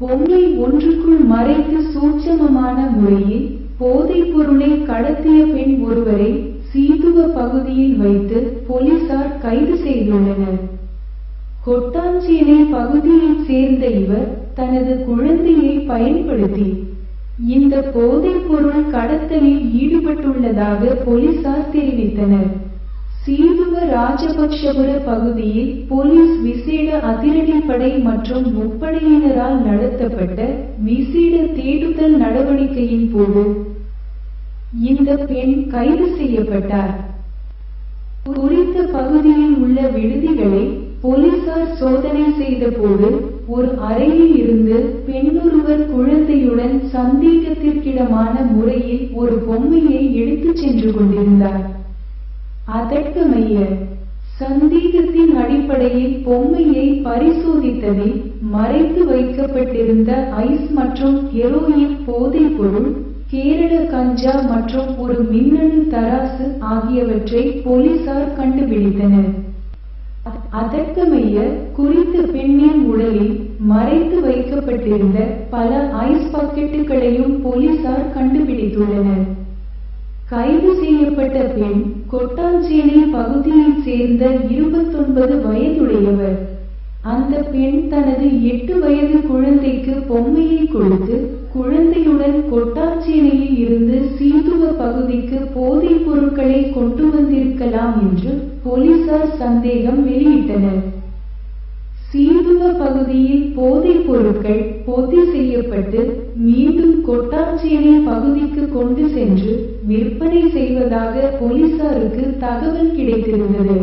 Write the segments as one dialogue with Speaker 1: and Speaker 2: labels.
Speaker 1: பொங்கை ஒன்றுக்குள் மறைத்து சூட்சமமான முறையில் போதைப் பொருளை கடத்திய பெண் ஒருவரை சீதுவ பகுதியில் வைத்து போலீசார் கைது செய்துள்ளனர். கொட்டாஞ்சேனை பகுதியைச் சேர்ந்த இவர் தனது குழந்தையை பயன்படுத்தி இந்த போதைப் பொருள் கடத்தலில் ஈடுபட்டுள்ளதாக போலீசார் தெரிவித்தனர். ராஜபக்ஷபுர பகுதியில் போலீஸ் விசேட அதிரடிப்படை மற்றும் முப்படையினரால் நடத்தப்பட்ட விசேட தேடுதல் நடவடிக்கையின் போது இந்த பெண் கைது செய்யப்பட்டார். குறித்த பகுதியில் உள்ள விடுதிகளை போலீசார் சோதனை செய்தபோது ஒரு அறையில் இருந்து பெண்ணொருவர் குழந்தையுடன் சந்தேகத்திற்கிடமான முறையில் ஒரு பொம்மையை எடுத்துச் சென்று கொண்டிருந்தார். அதற்கு அதற்கமைய சந்தேகத்தின் அடிப்படையில் பொம்மையை பரிசோதித்ததில் மறைத்து வைக்கப்பட்டிருந்த ஐஸ் மற்றும் ஹெரோயின் போதைப் பொருள் கேரள கஞ்சா மற்றும் ஒரு மின்னணு தராசு ஆகியவற்றை போலீசார் கண்டுபிடித்தனர். அதற்கு அதற்கமைய குறித்த பெண்ணின் உடலில் மறைத்து வைக்கப்பட்டிருந்த பல ஐஸ் பாக்கெட்டுகளையும் போலீசார் கண்டுபிடித்துள்ளனர். கைது செய்யப்பட்ட பெண் கொட்டாஞ்சேரி பகுதியைச் சேர்ந்த இருபத்தொன்பது வயதுடையவர். அந்த பெண் தனது எட்டு வயது குழந்தைக்கு பொம்மையை கொடுத்து குழந்தையுடன் கொட்டாஞ்சேனையில் இருந்து சீதுவ பகுதிக்கு போதைப் பொருட்களை கொண்டு வந்திருக்கலாம் என்று போலீசார் சந்தேகம் வெளியிட்டனர். சீதுவ பகுதியில் போதைப் பொருட்கள் பொதி செய்யப்பட்டு மீண்டும் கொட்டாஞ்சேனை பகுதிக்கு கொண்டு சென்று விற்பனை செய்வதாக போலீசாருக்கு தகவல் கிடைத்திருந்தது.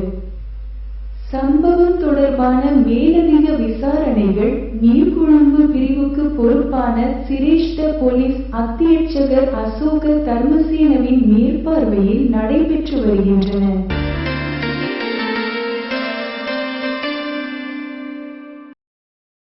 Speaker 1: சம்பவம் தொடர்பான மேலதிக விசாரணைகள் நீர்கொழும்பு பிரிவுக்கு பொறுப்பான சிரேஷ்ட போலீஸ் அத்தியட்சகர் அசோக தர்மசேனவின் மேற்பார்வையில் நடைபெற்று வருகின்றன.